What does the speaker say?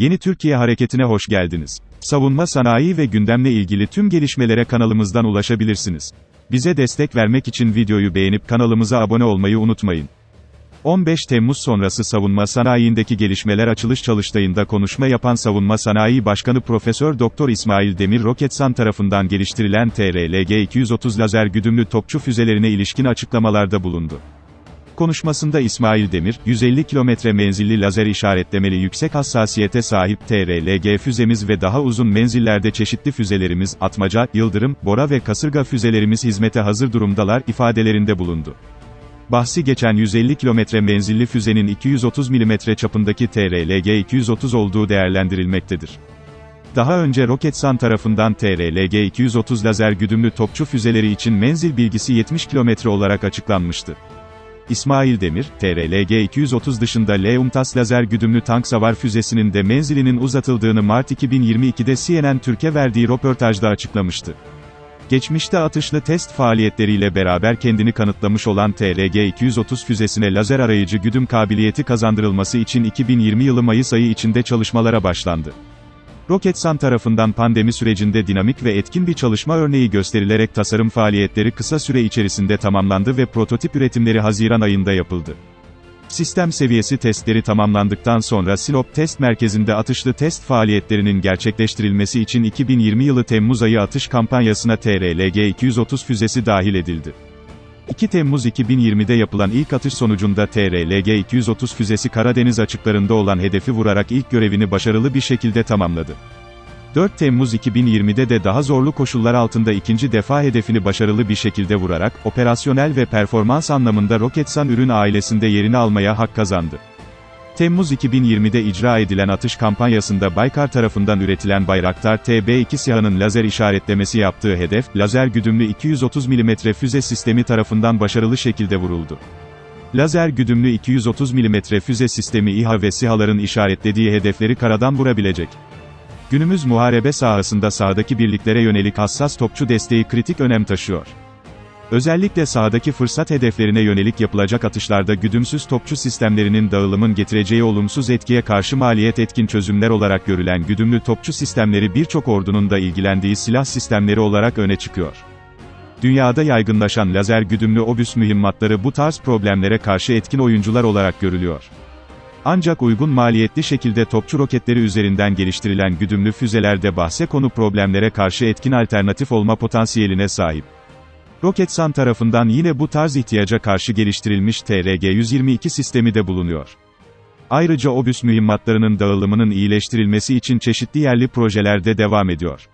Yeni Türkiye Hareketi'ne hoş geldiniz. Savunma sanayi ve gündemle ilgili tüm gelişmelere kanalımızdan ulaşabilirsiniz. Bize destek vermek için videoyu beğenip kanalımıza abone olmayı unutmayın. 15 Temmuz sonrası savunma sanayindeki gelişmeler açılış çalıştayında konuşma yapan Savunma Sanayi Başkanı Profesör Doktor İsmail Demir Roketsan tarafından geliştirilen TRLG-230 lazer güdümlü topçu füzelerine ilişkin açıklamalarda bulundu. Konuşmasında İsmail Demir, 150 kilometre menzilli lazer işaretlemeli yüksek hassasiyete sahip TRLG füzemiz ve daha uzun menzillerde çeşitli füzelerimiz, Atmaca, Yıldırım, Bora ve Kasırga füzelerimiz hizmete hazır durumdalar, ifadelerinde bulundu. Bahsi geçen 150 kilometre menzilli füzenin 230 mm çapındaki TRLG-230 olduğu değerlendirilmektedir. Daha önce Roketsan tarafından TRLG-230 lazer güdümlü topçu füzeleri için menzil bilgisi 70 kilometre olarak açıklanmıştı. İsmail Demir, TRLG-230 dışında L-UMTAS lazer güdümlü tank savar füzesinin de menzilinin uzatıldığını Mart 2022'de CNN Türk'e verdiği röportajda açıklamıştı. Geçmişte atışlı test faaliyetleriyle beraber kendini kanıtlamış olan TRG-230 füzesine lazer arayıcı güdüm kabiliyeti kazandırılması için 2020 yılı Mayıs ayı içinde çalışmalara başlandı. Roketsan tarafından pandemi sürecinde dinamik ve etkin bir çalışma örneği gösterilerek tasarım faaliyetleri kısa süre içerisinde tamamlandı ve prototip üretimleri Haziran ayında yapıldı. Sistem seviyesi testleri tamamlandıktan sonra Sinop Test Merkezi'nde atışlı test faaliyetlerinin gerçekleştirilmesi için 2020 yılı Temmuz ayı atış kampanyasına TRLG-230 füzesi dahil edildi. 2 Temmuz 2020'de yapılan ilk atış sonucunda TRLG-230 füzesi Karadeniz açıklarında olan hedefi vurarak ilk görevini başarılı bir şekilde tamamladı. 4 Temmuz 2020'de de daha zorlu koşullar altında ikinci defa hedefini başarılı bir şekilde vurarak, operasyonel ve performans anlamında Roketsan ürün ailesinde yerini almaya hak kazandı. Temmuz 2020'de icra edilen atış kampanyasında Baykar tarafından üretilen Bayraktar TB2 SİHA'nın lazer işaretlemesi yaptığı hedef, lazer güdümlü 230 mm füze sistemi tarafından başarılı şekilde vuruldu. Lazer güdümlü 230 mm füze sistemi İHA ve SİHA'ların işaretlediği hedefleri karadan vurabilecek. Günümüz muharebe sahasında sahadaki birliklere yönelik hassas topçu desteği kritik önem taşıyor. Özellikle sahadaki fırsat hedeflerine yönelik yapılacak atışlarda güdümsüz topçu sistemlerinin dağılımın getireceği olumsuz etkiye karşı maliyet etkin çözümler olarak görülen güdümlü topçu sistemleri birçok ordunun da ilgilendiği silah sistemleri olarak öne çıkıyor. Dünyada yaygınlaşan lazer güdümlü obüs mühimmatları bu tarz problemlere karşı etkin oyuncular olarak görülüyor. Ancak uygun maliyetli şekilde topçu roketleri üzerinden geliştirilen güdümlü füzelerde bahse konu problemlere karşı etkin alternatif olma potansiyeline sahip. Roketsan tarafından yine bu tarz ihtiyaca karşı geliştirilmiş TRG-122 sistemi de bulunuyor. Ayrıca obüs mühimmatlarının dağılımının iyileştirilmesi için çeşitli yerli projelerde devam ediyor.